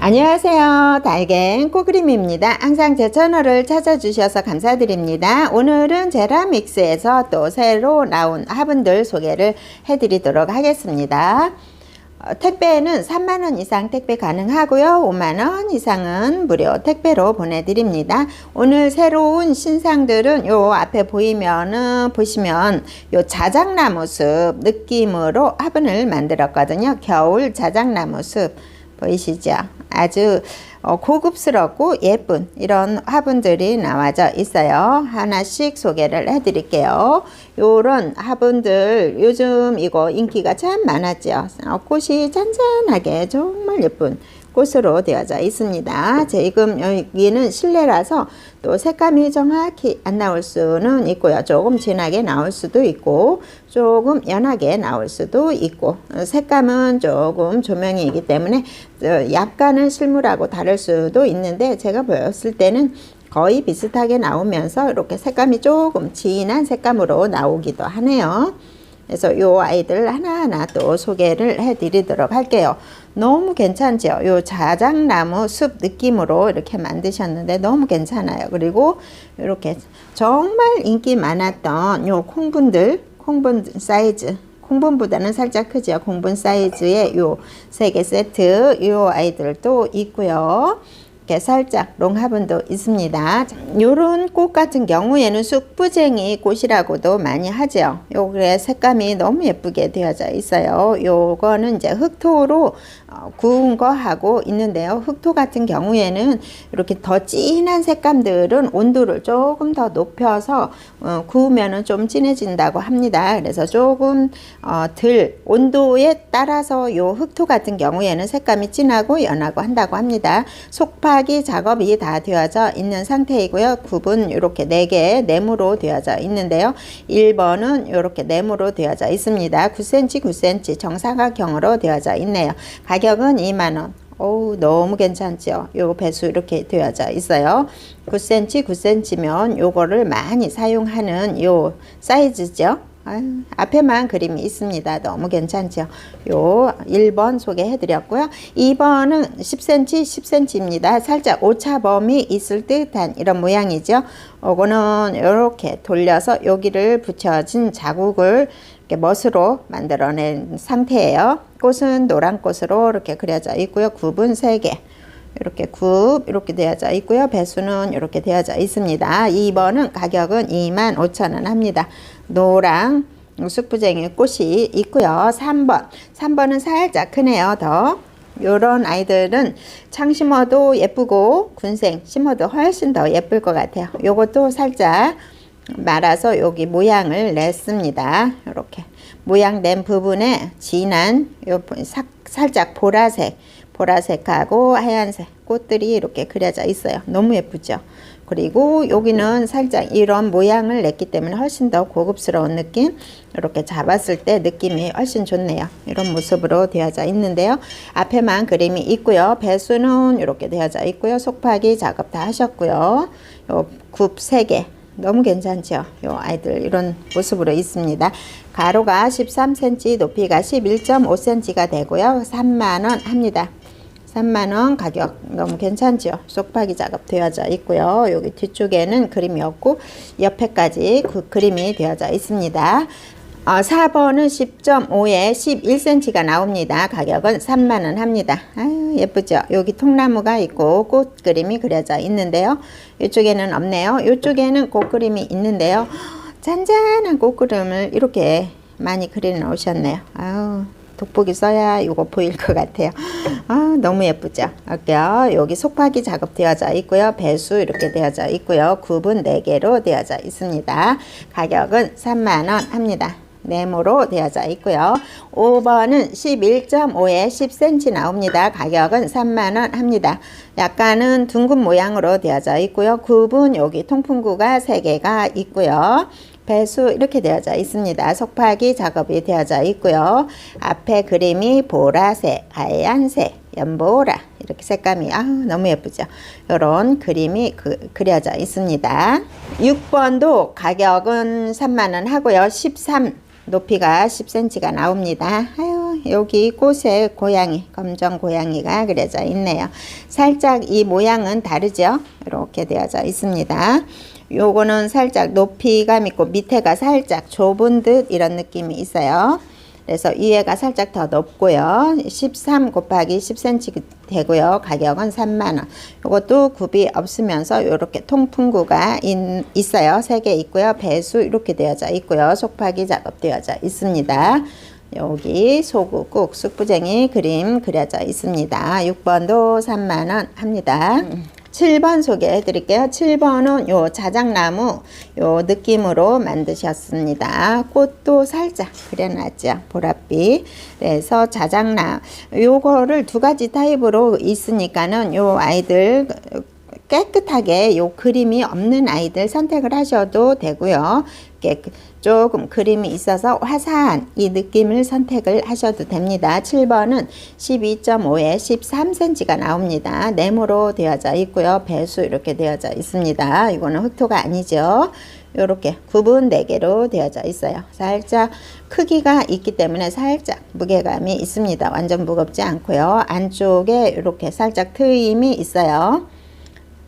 안녕하세요. 달갱 꼬그림입니다. 항상 제 채널을 찾아주셔서 감사드립니다. 오늘은 제라믹스에서 또 새로 나온 화분들 소개를 해드리도록 하겠습니다. 어, 택배는 3만원 이상 택배 가능하고요. 5만원 이상은 무료 택배로 보내드립니다. 오늘 새로운 신상들은 요 앞에 보이면은, 보시면 요 자작나무 숲 느낌으로 화분을 만들었거든요. 겨울 자작나무 숲. 보이시죠? 아주 어, 고급스럽고 예쁜 이런 화분들이 나와져 있어요. 하나씩 소개를 해드릴게요. 요런 화분들 요즘 이거 인기가 참 많았죠. 어, 꽃이 잔잔하게 정말 예쁜 꽃으로 되어져 있습니다. 지금 여기는 실내라서 또 색감이 정확히 안 나올 수는 있고요. 조금 진하게 나올 수도 있고 조금 연하게 나올 수도 있고 색감은 조금 조명이기 때문에 약간은 실물하고 다를 수도 있는데 제가 보였을 때는 거의 비슷하게 나오면서 이렇게 색감이 조금 진한 색감으로 나오기도 하네요. 그래서 요 아이들 하나하나 또 소개를 해 드리도록 할게요. 너무 괜찮죠? 요 자작나무 숲 느낌으로 이렇게 만드셨는데 너무 괜찮아요. 그리고 이렇게 정말 인기 많았던 요 콩분들, 콩분 사이즈 콩분보다는 살짝 크죠. 콩분 사이즈의 요 세 개 세트 요 아이들도 있고요. 이렇게 살짝 롱화분도 있습니다. 요런 꽃 같은 경우에는 쑥부쟁이 꽃이라고도 많이 하죠. 요게 색감이 너무 예쁘게 되어져 있어요. 요거는 이제 흑토로 어, 구운 거 하고 있는데요. 흑토 같은 경우에는 이렇게 더 진한 색감들은 온도를 조금 더 높여서 어, 구우면은 좀 진해진다고 합니다. 그래서 조금 어, 덜 온도에 따라서 요 흑토 같은 경우에는 색감이 진하고 연하고 한다고 합니다. 속파 파기 작업이 다 되어져 있는 상태이고요. 굽은 이렇게 4개 네모로 되어져 있는데요. 1번은 이렇게 네모로 되어져 있습니다. 9cm 9cm 정사각형으로 되어져 있네요. 가격은 2만원. 오 너무 괜찮죠 요 배수 이렇게 되어져 있어요 9cm 9cm면 요거를 많이 사용하는 요 사이즈죠 아유, 앞에만 그림이 있습니다. 너무 괜찮죠? 요 1번 소개해 드렸고요. 2번은 10cm, 10cm입니다. 살짝 오차범위 있을 듯한 이런 모양이죠. 요거는 이렇게 돌려서 여기를 붙여진 자국을 이렇게 멋으로 만들어낸 상태예요. 꽃은 노란 꽃으로 이렇게 그려져 있고요. 굽은 3개. 이렇게 굽 이렇게 되어져 있고요. 배수는 이렇게 되어져 있습니다. 2번은 가격은 2만 5천 원 합니다. 노랑 쑥부쟁이 꽃이 있고요. 3번. 3번은 살짝 크네요. 더. 요런 아이들은 창 심어도 예쁘고 군생 심어도 훨씬 더 예쁠 것 같아요. 요것도 살짝 말아서 여기 모양을 냈습니다. 이렇게 모양 낸 부분에 진한 요 살짝 보라색 보라색하고 하얀색 꽃들이 이렇게 그려져 있어요. 너무 예쁘죠? 그리고 여기는 살짝 이런 모양을 냈기 때문에 훨씬 더 고급스러운 느낌? 이렇게 잡았을 때 느낌이 훨씬 좋네요. 이런 모습으로 되어져 있는데요. 앞에만 그림이 있고요. 배수는 이렇게 되어져 있고요. 속파기 작업 다 하셨고요. 굽 3개. 너무 괜찮죠? 요 아이들 이런 모습으로 있습니다. 가로가 13cm 높이가 11.5cm가 되고요. 3만원 합니다 3만원 가격. 너무 괜찮죠? 속박이 작업 되어져 있고요. 여기 뒤쪽에는 그림이 없고 옆에까지 그 그림이 되어져 있습니다. 어, 4번은 10.5에 11cm가 나옵니다. 가격은 3만원 합니다. 아유 예쁘죠? 여기 통나무가 있고 꽃 그림이 그려져 있는데요. 이쪽에는 없네요. 이쪽에는 꽃 그림이 있는데요. 잔잔한 꽃 그림을 이렇게 많이 그려 놓으셨네요. 아유 돋보기 써야 이거 보일 것 같아요. 아, 너무 예쁘죠? 할게요. 여기 속파기 작업 되어져 있고요. 배수 이렇게 되어져 있고요. 굽은 4개로 되어져 있습니다. 가격은 3만원 합니다. 네모로 되어져 있고요. 5번은 11.5에 10cm 나옵니다. 가격은 3만원 합니다. 약간은 둥근 모양으로 되어져 있고요. 굽은 여기 통풍구가 3개가 있고요. 배수 이렇게 되어져 있습니다. 속파기 작업이 되어져 있고요. 앞에 그림이 보라색, 하얀색, 연보라 이렇게 색감이 아 너무 예쁘죠. 이런 그림이 그, 그려져 있습니다. 6번도 가격은 3만원 하고요. 13 높이가 10cm가 나옵니다. 아유, 여기 꽃에 고양이, 검정 고양이가 그려져 있네요. 살짝 이 모양은 다르죠? 이렇게 되어져 있습니다. 요거는 살짝 높이감 있고 밑에가 살짝 좁은 듯 이런 느낌이 있어요. 그래서 위에가 살짝 더 높고요. 13 곱하기 10cm 되고요. 가격은 3만원. 이것도 굽이 없으면서 이렇게 통풍구가 인, 있어요. 3개 있고요. 배수 이렇게 되어져 있고요. 속파기 작업되어져 있습니다. 여기 소구 꾹 쑥부쟁이 그림 그려져 있습니다. 6번도 3만원 합니다. 7번 소개해 드릴게요. 7번은 요 자작나무 요 느낌으로 만드셨습니다. 꽃도 살짝 그려놨죠. 보랏빛. 그래서 자작나 요거를 두 가지 타입으로 있으니까는 요 아이들 깨끗하게 요 그림이 없는 아이들 선택을 하셔도 되고요. 깨끗, 조금 그림이 있어서 화사한 이 느낌을 선택을 하셔도 됩니다. 7번은 12.5에 13cm가 나옵니다. 네모로 되어져 있고요. 배수 이렇게 되어져 있습니다. 이거는 흑토가 아니죠. 이렇게 구분 4개로 되어져 있어요. 살짝 크기가 있기 때문에 살짝 무게감이 있습니다. 완전 무겁지 않고요. 안쪽에 이렇게 살짝 트임이 있어요.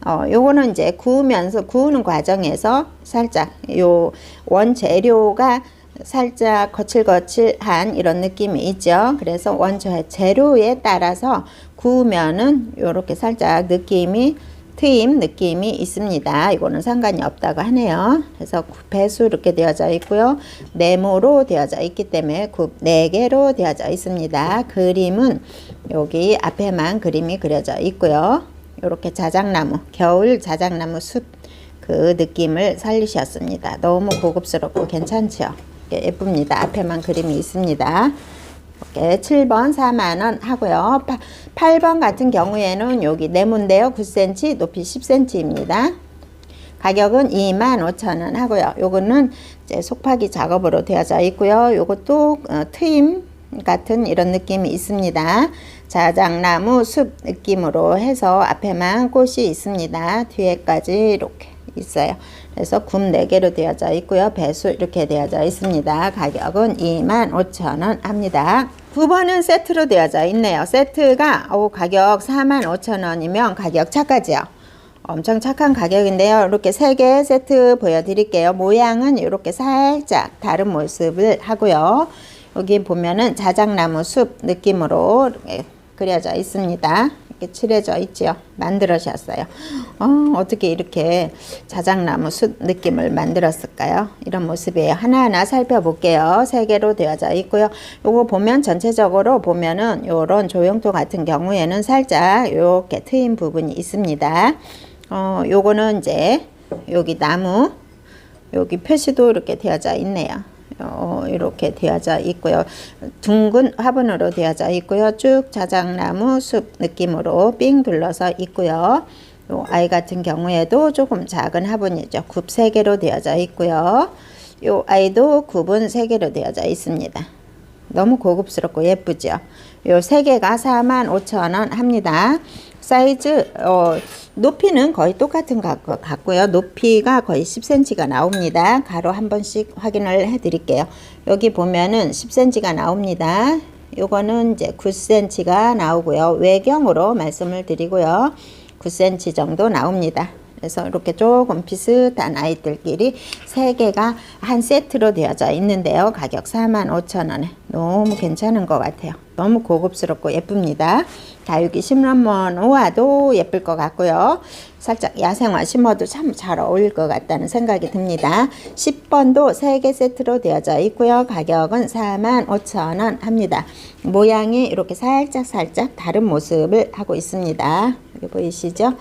어, 요거는 이제 구우면서 구우는 과정에서 살짝 요 원재료가 살짝 거칠거칠한 이런 느낌이 있죠. 그래서 원재료에 따라서 구우면은 요렇게 살짝 느낌이 트임 느낌이 있습니다. 이거는 상관이 없다고 하네요. 그래서 배수 이렇게 되어져 있고요. 네모로 되어져 있기 때문에 굽 4개로 되어져 있습니다. 그림은 여기 앞에만 그림이 그려져 있고요. 이렇게 자작나무, 겨울 자작나무 숲 그 느낌을 살리셨습니다. 너무 고급스럽고 괜찮죠? 예쁩니다. 앞에만 그림이 있습니다. 이렇게 7번 4만원 하고요. 8 번 같은 경우에는 여기 네모인데요. 9cm, 높이 10cm입니다. 가격은 25,000원 하고요. 요거는 이제 속파기 작업으로 되어져 있고요. 요것도 어, 트임 같은 이런 느낌이 있습니다. 자작나무 숲 느낌으로 해서 앞에만 꽃이 있습니다. 뒤에까지 이렇게 있어요. 그래서 굽 4개로 되어져 있고요. 배수 이렇게 되어져 있습니다. 가격은 25,000원 합니다. 9번은 세트로 되어져 있네요. 세트가 오, 가격 45,000원이면 가격 차까지요. 엄청 착한 가격인데요. 이렇게 세개 세트 보여드릴게요. 모양은 이렇게 살짝 다른 모습을 하고요. 여기 보면은 자작나무 숲 느낌으로 이렇게 그려져 있습니다. 이렇게 칠해져 있지요. 만들으셨어요. 어, 어떻게 이렇게 자작나무 숲 느낌을 만들었을까요? 이런 모습이에요. 하나하나 살펴볼게요. 세 개로 되어져 있고요. 요거 보면 전체적으로 보면은 요런 조형토 같은 경우에는 살짝 이렇게 트인 부분이 있습니다. 어, 요거는 이제 여기 나무 여기 표시도 이렇게 되어져 있네요. 어, 이렇게 되어져 있고요. 둥근 화분으로 되어져 있고요. 쭉 자작나무 숲 느낌으로 삥 둘러서 있고요. 요 아이 같은 경우에도 조금 작은 화분이죠. 굽 3개로 되어져 있고요. 요 아이도 굽은 3개로 되어져 있습니다. 너무 고급스럽고 예쁘죠. 요세 개가 45,000원 합니다. 사이즈 어, 높이는 거의 똑같은 것 같고요. 높이가 거의 10cm가 나옵니다. 가로 한 번씩 확인을 해 드릴게요. 여기 보면은 10cm가 나옵니다. 요거는 이제 9cm가 나오고요. 외경으로 말씀을 드리고요. 9cm 정도 나옵니다. 그래서 이렇게 조금 비슷한 아이들끼리 세 개가 한 세트로 되어져 있는데요. 가격 45,000원에 너무 괜찮은 것 같아요. 너무 고급스럽고 예쁩니다. 다육이 심란먼 오아도 예쁠 것 같고요. 살짝 야생화 심어도 참 잘 어울릴 것 같다는 생각이 듭니다. 10번도 3개 세트로 되어져 있고요. 가격은 45,000원 합니다. 모양이 이렇게 살짝 살짝 다른 모습을 하고 있습니다. 여기 보이시죠?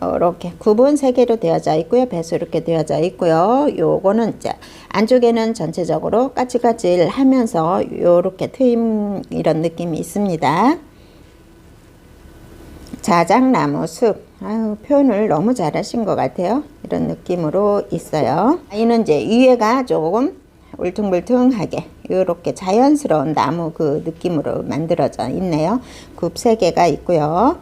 이렇게 구분 세 개로 되어져 있고요. 배수 이렇게 되어져 있고요. 요거는 이제 안쪽에는 전체적으로 까칠까칠 하면서 요렇게 트임 이런 느낌이 있습니다. 자작나무 숲. 아유, 표현을 너무 잘하신 것 같아요. 이런 느낌으로 있어요. 아이는 이제 위에가 조금 울퉁불퉁하게 이렇게 자연스러운 나무 그 느낌으로 만들어져 있네요. 굽 3개가 있고요.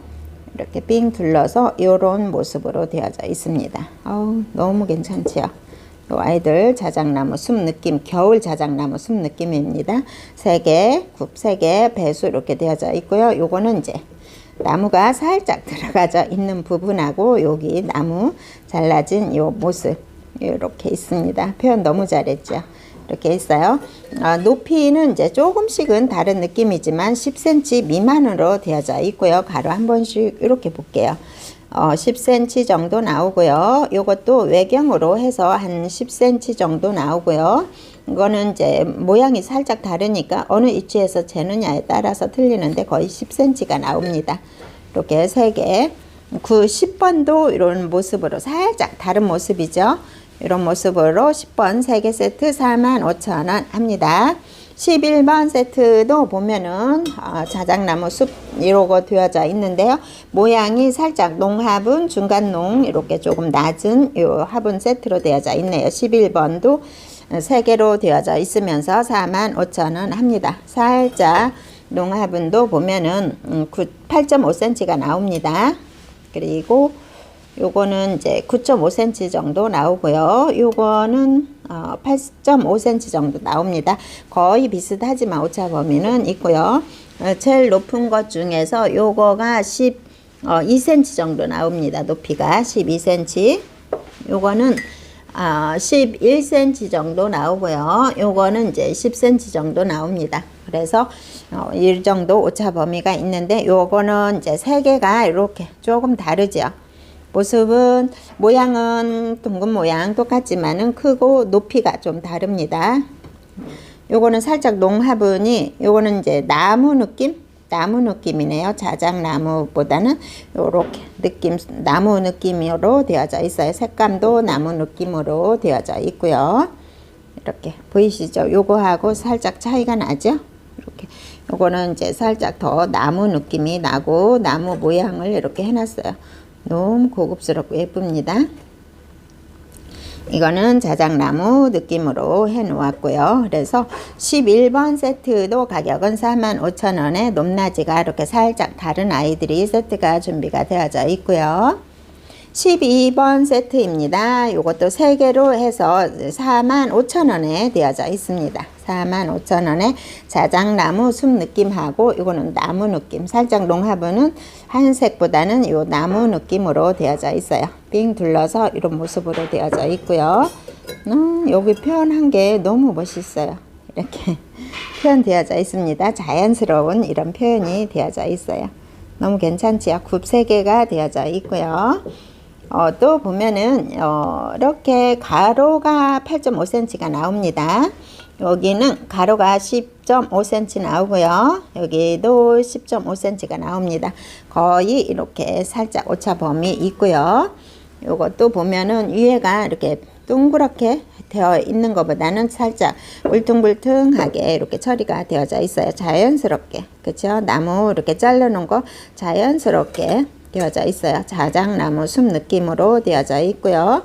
이렇게 삥 둘러서 이런 모습으로 되어져 있습니다. 어우, 너무 괜찮지요? 요 아이들 자작나무 숲 느낌, 겨울 자작나무 숲 느낌입니다. 세 개, 굽세 개, 배수 이렇게 되어져 있고요. 요거는 이제 나무가 살짝 들어가져 있는 부분하고 여기 나무 잘라진 요 모습 이렇게 있습니다. 표현 너무 잘했죠. 이렇게 있어요. 어, 높이는 이제 조금씩은 다른 느낌이지만 10cm 미만으로 되어져 있고요. 가로 한 번씩 이렇게 볼게요. 어, 10cm 정도 나오고요. 요것도 외경으로 해서 한 10cm 정도 나오고요. 이거는 이제 모양이 살짝 다르니까 어느 위치에서 재느냐에 따라서 틀리는데 거의 10cm가 나옵니다. 이렇게 세 개. 그 10번도 이런 모습으로 살짝 다른 모습이죠. 이런 모습으로 10번 3개 세트 45,000원 합니다. 11번 세트도 보면은 어, 자작나무 숲 이러고 되어져 있는데요. 모양이 살짝 농화분, 중간농 이렇게 조금 낮은 요 화분 세트로 되어져 있네요. 11번도 3개로 되어져 있으면서 45,000원 합니다. 살짝 농화분도 보면은 음, 8.5cm가 나옵니다. 그리고 요거는 이제 9.5cm 정도 나오고요. 요거는 어, 8.5cm 정도 나옵니다. 거의 비슷하지만 오차 범위는 있고요. 어, 제일 높은 것 중에서 요거가 10, 어, 2cm 정도 나옵니다. 높이가 12cm. 요거는 어, 11cm 정도 나오고요. 요거는 이제 10cm 정도 나옵니다. 그래서 어, 이 정도 오차 범위가 있는데 요거는 이제 세 개가 이렇게 조금 다르죠. 모습은 모양은 둥근 모양 똑같지만은 크고 높이가 좀 다릅니다. 요거는 살짝 농화분이 요거는 이제 나무 느낌 나무 느낌이네요. 자작나무보다는 요렇게 느낌 나무 느낌으로 되어져 있어요. 색감도 나무 느낌으로 되어져 있고요. 이렇게 보이시죠? 요거하고 살짝 차이가 나죠? 이렇게 요거는 이제 살짝 더 나무 느낌이 나고 나무 모양을 이렇게 해놨어요. 너무 고급스럽고 예쁩니다. 이거는 자작나무 느낌으로 해 놓았고요. 그래서 11번 세트도 가격은 45,000원에 높낮이가 이렇게 살짝 다른 아이들이 세트가 준비가 되어져 있고요. 12번 세트입니다. 이것도 3개로 해서 45,000원에 되어져 있습니다. 45,000원에 자작나무 숲 느낌하고 이거는 나무 느낌 살짝 농화분은 한색보다는 요 나무 느낌으로 되어져 있어요. 빙 둘러서 이런 모습으로 되어져 있고요. 음, 여기 표현한 게 너무 멋있어요. 이렇게 표현되어져 있습니다. 자연스러운 이런 표현이 되어져 있어요. 너무 괜찮지요? 굽 3개가 되어져 있고요. 어, 또 보면은 어, 이렇게 가로가 8.5cm가 나옵니다. 여기는 가로가 10.5cm 나오고요. 여기도 10.5cm가 나옵니다. 거의 이렇게 살짝 오차 범위 있고요. 요것도 보면은 위에가 이렇게 둥그렇게 되어 있는 것보다는 살짝 울퉁불퉁하게 이렇게 처리가 되어져 있어요. 자연스럽게. 그쵸? 나무 이렇게 잘라놓은 거 자연스럽게 되어져 있어요. 자작나무 숲 느낌으로 되어져 있고요.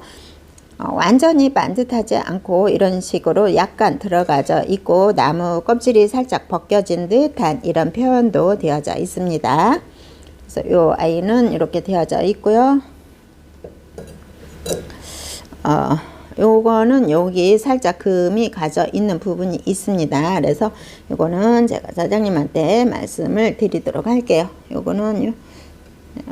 어, 완전히 반듯하지 않고 이런 식으로 약간 들어가져 있고 나무 껍질이 살짝 벗겨진 듯한 이런 표현도 되어져 있습니다. 그래서 이 아이는 이렇게 되어져 있고요. 어, 요거는 여기 살짝 금이 가져 있는 부분이 있습니다. 그래서 요거는 제가 사장님한테 말씀을 드리도록 할게요. 요거는 요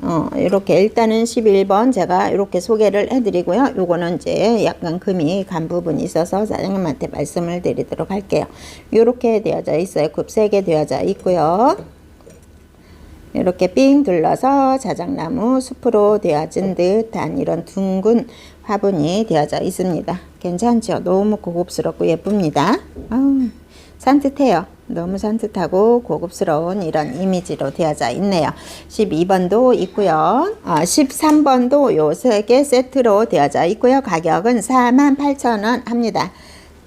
어, 이렇게 일단은 11번 제가 이렇게 소개를 해드리고요. 요거는 이제 약간 금이 간 부분이 있어서 사장님한테 말씀을 드리도록 할게요. 이렇게 되어져 있어요. 굽세개 되어져 있고요. 이렇게 삥 둘러서 자작나무 숲으로 되어진 듯한 이런 둥근 화분이 되어져 있습니다. 괜찮죠? 너무 고급스럽고 예쁩니다. 아우, 산뜻해요. 너무 산뜻하고 고급스러운 이런 이미지로 되어져 있네요. 12번도 있고요. 어, 13번도 요 세 개 세트로 되어져 있고요. 가격은 48,000원 합니다.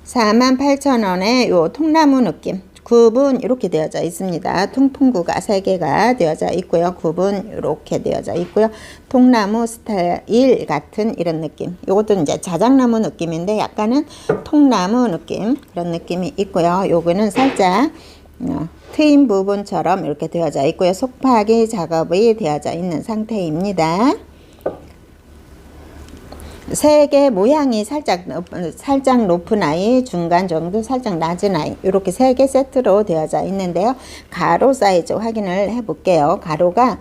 48,000원에 요 통나무 느낌 굽은 이렇게 되어져 있습니다. 통풍구가 3개가 되어져 있고요. 굽은 이렇게 되어져 있고요. 통나무 스타일 같은 이런 느낌. 이것도 이제 자작나무 느낌인데 약간은 통나무 느낌 그런 느낌이 있고요. 요거는 살짝 어, 트임 부분처럼 이렇게 되어져 있고요. 속파기 작업이 되어져 있는 상태입니다. 색의 모양이 살짝 높- 살짝 높은 아이, 중간 정도, 살짝 낮은 아이 이렇게 세 개 세트로 되어져 있는데요. 가로 사이즈 확인을 해볼게요. 가로가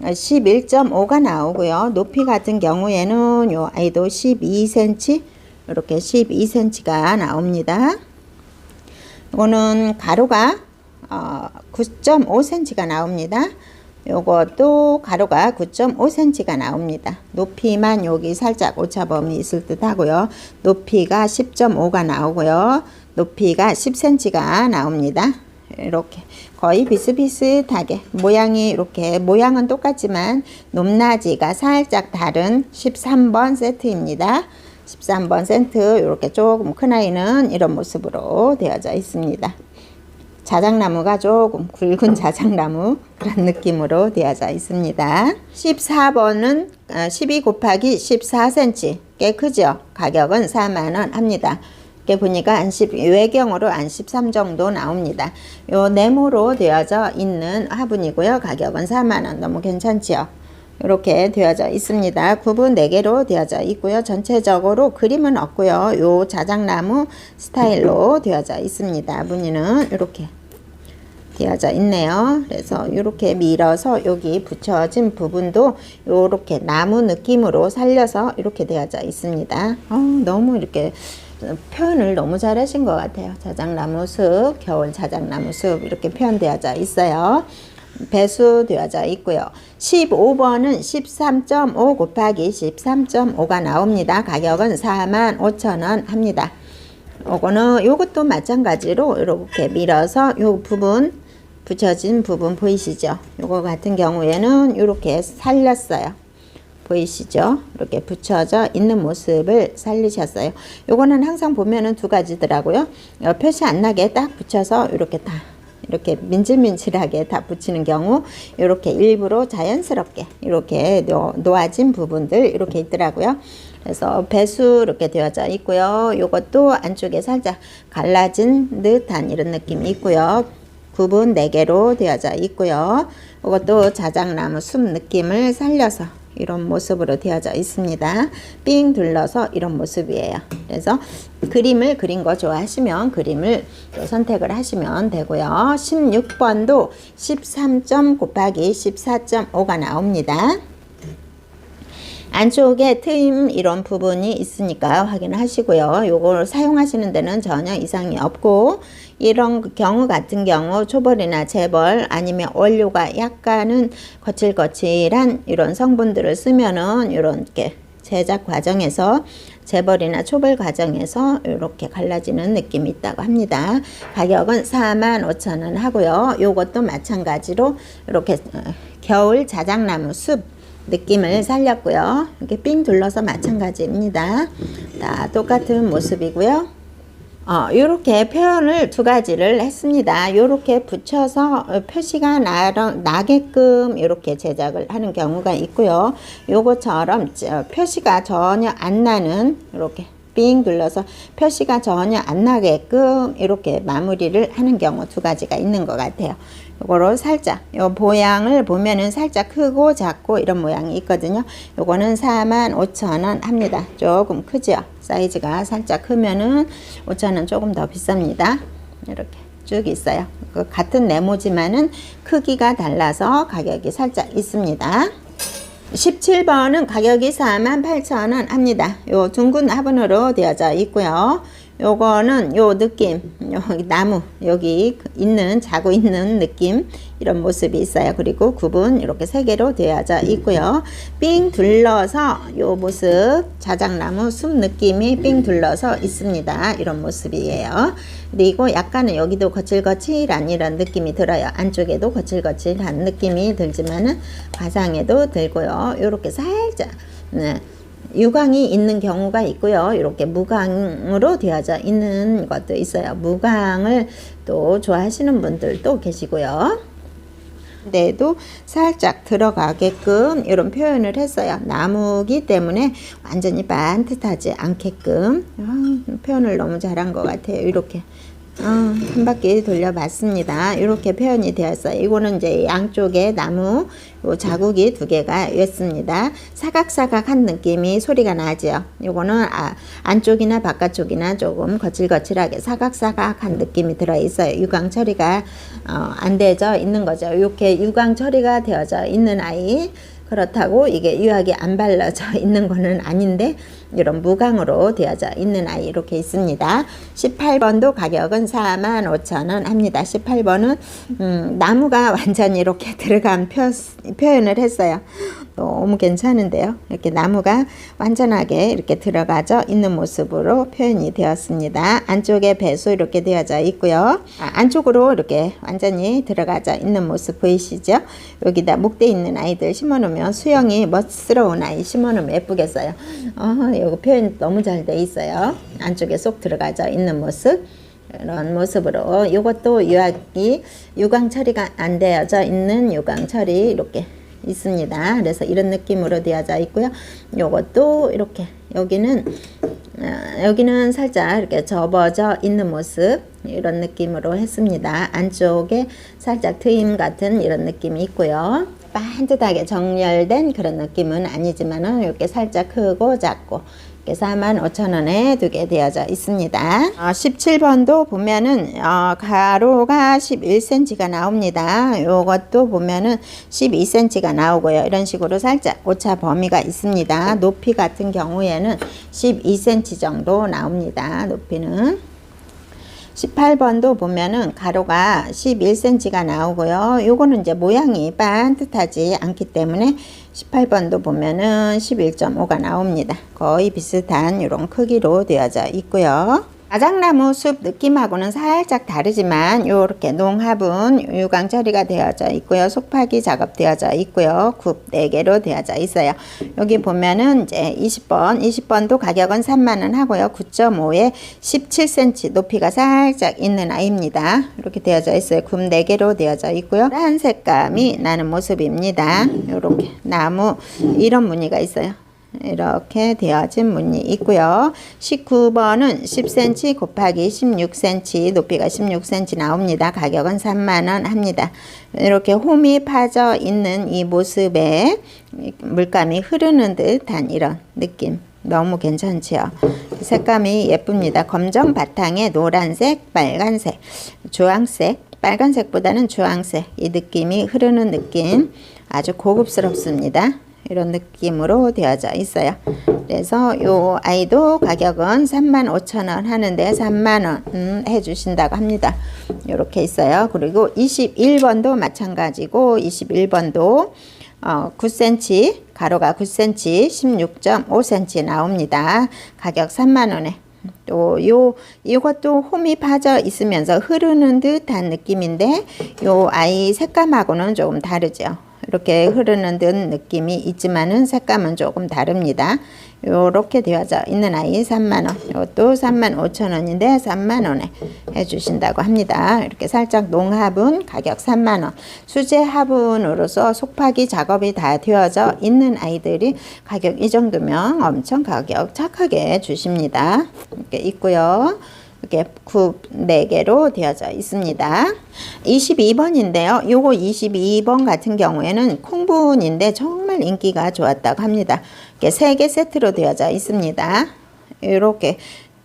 11.5가 나오고요. 높이 같은 경우에는 요 아이도 12cm 이렇게 12cm가 나옵니다. 이거는 가로가 어, 9.5cm가 나옵니다. 요것도 가로가 9.5cm가 나옵니다. 높이만 여기 살짝 오차범위 있을 듯 하고요. 높이가 10.5가 나오고요. 높이가 10cm가 나옵니다. 이렇게 거의 비슷비슷하게 모양이 이렇게 모양은 똑같지만 높낮이가 살짝 다른 13번 세트입니다. 13번 세트 이렇게 조금 큰 아이는 이런 모습으로 되어져 있습니다. 자작나무가 조금 굵은 자작나무 그런 느낌으로 되어져 있습니다. 14번은 12 곱하기 14cm 꽤 크죠. 가격은 4만원 합니다. 이렇게 보니까 한 10, 외경으로 한 13 정도 나옵니다. 요 네모로 되어져 있는 화분이고요. 가격은 4만원 너무 괜찮지요. 이렇게 되어져 있습니다. 구분 4개로 되어져 있고요. 전체적으로 그림은 없고요. 요 자작나무 스타일로 되어져 있습니다. 무늬는 이렇게 되어져 있네요. 그래서 이렇게 밀어서 여기 붙여진 부분도 이렇게 나무 느낌으로 살려서 이렇게 되어져 있습니다. 어, 너무 이렇게 표현을 너무 잘 하신 것 같아요. 자작나무 숲, 겨울 자작나무 숲 이렇게 표현되어져 있어요. 배수되어져 있고요. 15번은 13.5 곱하기 13.5가 나옵니다. 가격은 4만 5천 원 합니다. 요거는 요것도 마찬가지로 이렇게 밀어서 요 부분 붙여진 부분 보이시죠? 요거 같은 경우에는 이렇게 살렸어요. 보이시죠? 이렇게 붙여져 있는 모습을 살리셨어요. 요거는 항상 보면은 두 가지더라고요. 어, 표시 안 나게 딱 붙여서 이렇게 다 이렇게 민질민질하게 다 붙이는 경우 이렇게 일부러 자연스럽게 이렇게 놓, 놓아진 부분들 이렇게 있더라고요. 그래서 배수 이렇게 되어져 있고요. 요것도 안쪽에 살짝 갈라진 듯한 이런 느낌이 있고요. 구분 4개로 되어져 있고요. 이것도 자작나무 숲 느낌을 살려서 이런 모습으로 되어져 있습니다. 삥 둘러서 이런 모습이에요. 그래서 그림을 그린 거 좋아하시면 그림을 또 선택을 하시면 되고요. 16번도 13점 곱하기 14.5가 나옵니다. 안쪽에 트임 이런 부분이 있으니까 확인하시고요. 요걸 사용하시는 데는 전혀 이상이 없고 이런 경우 같은 경우 초벌이나 재벌 아니면 원료가 약간은 거칠거칠한 이런 성분들을 쓰면은 이렇게 제작 과정에서 재벌이나 초벌 과정에서 이렇게 갈라지는 느낌이 있다고 합니다. 가격은 4만 5천 원 하고요. 요것도 마찬가지로 이렇게 어, 겨울 자작나무 숲 느낌을 살렸고요. 이렇게 삥 둘러서 마찬가지입니다. 다 똑같은 모습이고요. 어, 이렇게 표현을 두 가지를 했습니다. 이렇게 붙여서 어, 표시가 나, 나게끔 이렇게 제작을 하는 경우가 있고요. 요거처럼 저, 표시가 전혀 안 나는 이렇게 삥 둘러서 표시가 전혀 안 나게끔 이렇게 마무리를 하는 경우 두 가지가 있는 것 같아요. 요거로 살짝 요 모양을 보면은 살짝 크고 작고 이런 모양이 있거든요. 요거는 4만 5천 원 합니다. 조금 크죠? 사이즈가 살짝 크면은 5천 원 조금 더 비쌉니다. 이렇게 쭉 있어요. 그 같은 네모지만은 크기가 달라서 가격이 살짝 있습니다. 17번은 가격이 48,000원 합니다. 요 둥근 화분으로 되어져 있고요. 요거는 요 느낌, 여기 나무, 여기 있는, 자고 있는 느낌, 이런 모습이 있어요. 그리고 구분 이렇게 세 개로 되어져 있고요. 삥 둘러서 요 모습, 자작나무 숲 느낌이 삥 둘러서 있습니다. 이런 모습이에요. 그리고 약간은 여기도 거칠거칠한 이런 느낌이 들어요. 안쪽에도 거칠거칠한 느낌이 들지만은 가상에도 들고요. 요렇게 살짝, 네. 유광이 있는 경우가 있고요. 이렇게 무광으로 되어져 있는 것도 있어요. 무광을 또 좋아하시는 분들도 계시고요. 데도 살짝 들어가게끔 이런 표현을 했어요. 나무기 때문에 완전히 반듯하지 않게끔 아, 표현을 너무 잘한 것 같아요. 이렇게 어, 한 바퀴 돌려봤습니다. 이렇게 표현이 되었어요. 이거는 이제 양쪽에 나무 요 자국이 두 개가 있습니다. 사각사각한 느낌이 소리가 나죠. 요거는 아, 안쪽이나 바깥쪽이나 조금 거칠거칠하게 사각사각한 느낌이 들어 있어요. 유광 처리가 어, 안 되져 있는 거죠. 이렇게 유광 처리가 되어져 있는 아이 그렇다고 이게 유약이 안 발라져 있는 거는 아닌데 이런 무광으로 되어져 있는 아이 이렇게 있습니다. 18번도 가격은 45,000원 합니다. 18번은 음, 나무가 완전히 이렇게 들어간 표, 표현을 했어요. 너무 괜찮은데요. 이렇게 나무가 완전하게 이렇게 들어가져 있는 모습으로 표현이 되었습니다. 안쪽에 배수 이렇게 되어져 있고요. 아, 안쪽으로 이렇게 완전히 들어가져 있는 모습 보이시죠? 여기다 목대 있는 아이들 심어놓으면 수영이 멋스러운 아이 심어놓으면 예쁘겠어요. 어, 이거 표현 너무 잘 돼 있어요. 안쪽에 쏙 들어가져 있는 모습. 이런 모습으로 이것도 유학이 유광 처리가 안 되어져 있는 유광 처리 이렇게 있습니다. 그래서 이런 느낌으로 되어져 있고요. 요것도 이렇게 여기는 어, 여기는 살짝 이렇게 접어져 있는 모습 이런 느낌으로 했습니다. 안쪽에 살짝 트임 같은 이런 느낌이 있고요. 반듯하게 정렬된 그런 느낌은 아니지만은 이렇게 살짝 크고 작고 이렇게 45,000원에 두 개 되어져 있습니다. 어, 17번도 보면은 어, 가로가 11cm가 나옵니다. 요것도 보면은 12cm가 나오고요. 이런 식으로 살짝 오차 범위가 있습니다. 높이 같은 경우에는 12cm 정도 나옵니다. 높이는 18번도 보면은 가로가 11cm가 나오고요. 요거는 이제 모양이 반듯하지 않기 때문에 18번도 보면은 11.5가 나옵니다. 거의 비슷한 이런 크기로 되어져 있고요. 가장나무 숲 느낌하고는 살짝 다르지만 요렇게 농합은 유광 처리가 되어져 있고요. 속파기 작업 되어져 있고요. 굽 4개로 되어져 있어요. 여기 보면은 이제 20번, 20번도 가격은 3만원 하고요. 9.5에 17cm 높이가 살짝 있는 아이입니다. 이렇게 되어져 있어요. 굽 4개로 되어져 있고요. 한 색감이 나는 모습입니다. 요렇게 나무 이런 무늬가 있어요. 이렇게 되어진 무늬 있고요. 19번은 10cm 곱하기 16cm 높이가 16cm 나옵니다. 가격은 3만원 합니다. 이렇게 홈이 파져 있는 이 모습에 물감이 흐르는 듯한 이런 느낌 너무 괜찮지요. 색감이 예쁩니다. 검정 바탕에 노란색, 빨간색, 주황색 빨간색보다는 주황색 이 느낌이 흐르는 느낌 아주 고급스럽습니다. 이런 느낌으로 되어져 있어요. 그래서 요 아이도 가격은 35,000원 하는데 3만원 음, 해주신다고 합니다. 이렇게 있어요. 그리고 21번도 마찬가지고 21번도 어, 9cm 가로가 9cm 16.5cm 나옵니다. 가격 3만원에 또 요 이것도 홈이 파져 있으면서 흐르는 듯한 느낌인데 요 아이 색감하고는 조금 다르죠. 이렇게 흐르는 듯 느낌이 있지만은 색감은 조금 다릅니다. 이렇게 되어져 있는 아이 3만원 이것도 3만 5천원인데 3만원에 해주신다고 합니다. 이렇게 살짝 농화분 가격 3만원 수제 화분으로서 속파기 작업이 다 되어져 있는 아이들이 가격 이 정도면 엄청 가격 착하게 주십니다. 이렇게 있고요. 이렇게 굽 4개로 되어져 있습니다. 22번인데요. 요거 22번 같은 경우에는 콩분인데 정말 인기가 좋았다고 합니다. 이렇게 3개 세트로 되어져 있습니다. 이렇게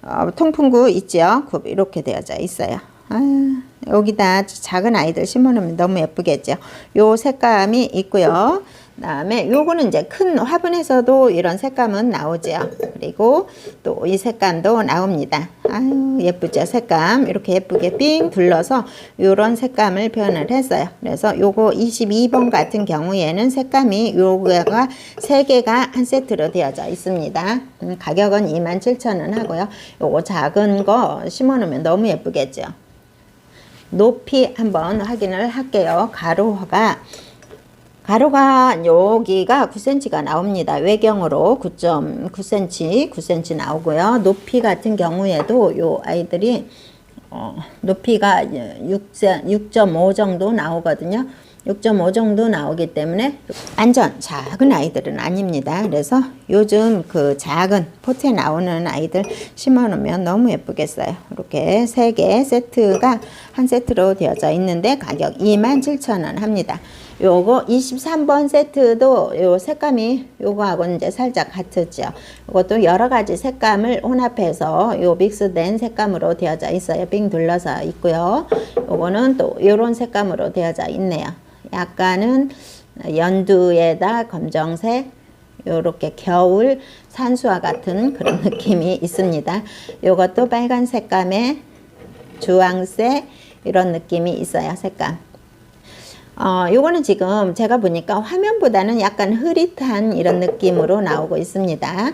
어, 통풍구 있죠. 굽 이렇게 되어져 있어요. 아, 여기다 작은 아이들 심어놓으면 너무 예쁘겠죠. 요 색감이 있고요. 다음에 요거는 이제 큰 화분에서도 이런 색감은 나오죠. 그리고 또 이 색감도 나옵니다. 아유 예쁘죠 색감 이렇게 예쁘게 삥 둘러서 요런 색감을 표현을 했어요. 그래서 요거 22번 같은 경우에는 색감이 요거가 3개가 한 세트로 되어져 있습니다. 음, 가격은 27,000원 하고요. 요거 작은 거 심어 놓으면 너무 예쁘겠죠. 높이 한번 확인을 할게요. 가로가 가로가 여기가 9cm가 나옵니다. 외경으로 9.9cm, 9cm 나오고요. 높이 같은 경우에도 요 아이들이 어, 높이가 6.5 정도 나오거든요. 6.5 정도 나오기 때문에 완전 작은 아이들은 아닙니다. 그래서 요즘 그 작은 포트에 나오는 아이들 심어 놓으면 너무 예쁘겠어요. 이렇게 세 개 세트가 한 세트로 되어져 있는데 가격 27,000원 합니다. 요거 23번 세트도 요 색감이 요거하고는 이제 살짝 같았죠. 이것도 여러 가지 색감을 혼합해서 요 믹스된 색감으로 되어져 있어요. 빙 둘러서 있고요. 요거는 또 요런 색감으로 되어져 있네요. 약간은 연두에다 검정색 요렇게 겨울 산수와 같은 그런 느낌이 있습니다. 요것도 빨간 색감에 주황색 이런 느낌이 있어요. 색감. 어, 요거는 지금 제가 보니까 화면보다는 약간 흐릿한 이런 느낌으로 나오고 있습니다.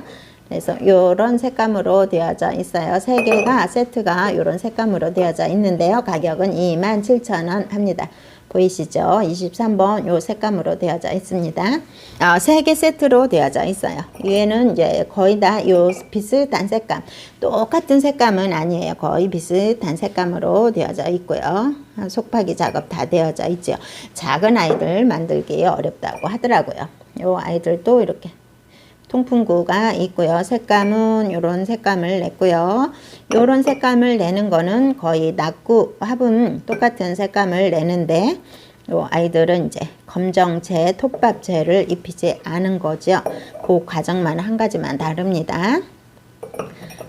그래서 요런 색감으로 되어져 있어요. 세 개가 세트가 요런 색감으로 되어져 있는데요. 가격은 27,000원 합니다. 보이시죠? 23번 요 색감으로 되어져 있습니다. 어, 세개 세트로 되어져 있어요. 얘는 이제 거의 다 요 비슷한 색감. 똑같은 색감은 아니에요. 거의 비슷한 색감으로 되어져 있고요. 속파기 작업 다 되어져 있죠. 작은 아이들 만들기 어렵다고 하더라고요. 요 아이들도 이렇게 통풍구가 있고요. 색감은 이런 색감을 냈고요. 이런 색감을 내는 거는 거의 낙구 화분 똑같은 색감을 내는데 요 아이들은 이제 검정재, 톱밥재를 입히지 않은 거죠. 그 과정만 한 가지만 다릅니다.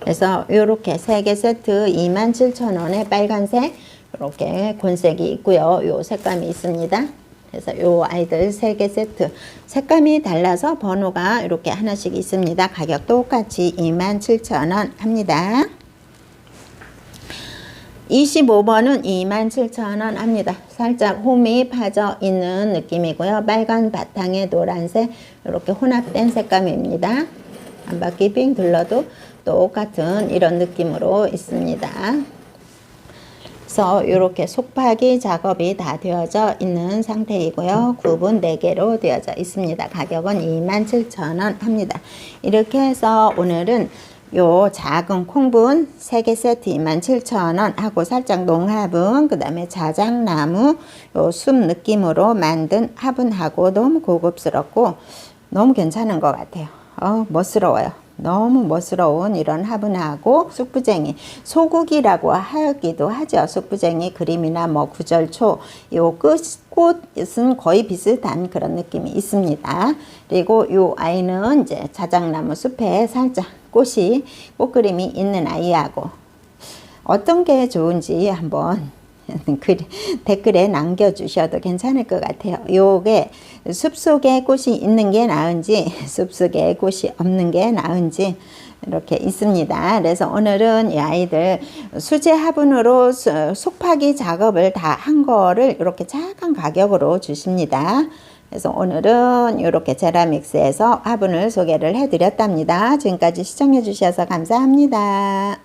그래서 이렇게 세 개 세트 27,000원에 빨간색 이렇게 곤색이 있고요. 요 색감이 있습니다. 그래서 요 아이들 세 개 세트 색감이 달라서 번호가 이렇게 하나씩 있습니다. 가격 똑같이 27,000원 합니다. 25번은 27,000원 합니다. 살짝 홈이 파져 있는 느낌이고요. 빨간 바탕에 노란색 이렇게 혼합된 색감입니다. 한 바퀴 빙 둘러도 똑같은 이런 느낌으로 있습니다. 그래서 이렇게 속파기 작업이 다 되어져 있는 상태이고요. 구분 4개로 되어져 있습니다. 가격은 27,000원 합니다. 이렇게 해서 오늘은 요 작은 콩분 3개 세트 27,000원 하고 살짝 농화분 그 다음에 자작나무 요 숲 느낌으로 만든 화분하고 너무 고급스럽고 너무 괜찮은 것 같아요. 어, 멋스러워요. 너무 멋스러운 이런 화분하고 쑥부쟁이 소국이라고 하기도 하죠. 쑥부쟁이 그림이나 뭐 구절초 요 끝, 꽃은 거의 비슷한 그런 느낌이 있습니다. 그리고 요 아이는 이제 자작나무 숲에 살짝 꽃이 꽃그림이 있는 아이하고 어떤 게 좋은지 한번 댓글에 남겨주셔도 괜찮을 것 같아요. 요게 숲속에 꽃이 있는 게 나은지 숲속에 꽃이 없는 게 나은지 이렇게 있습니다. 그래서 오늘은 이 아이들 수제 화분으로 속파기 작업을 다 한 거를 이렇게 작은 가격으로 주십니다. 그래서 오늘은 이렇게 제라믹스에서 화분을 소개를 해드렸답니다. 지금까지 시청해 주셔서 감사합니다.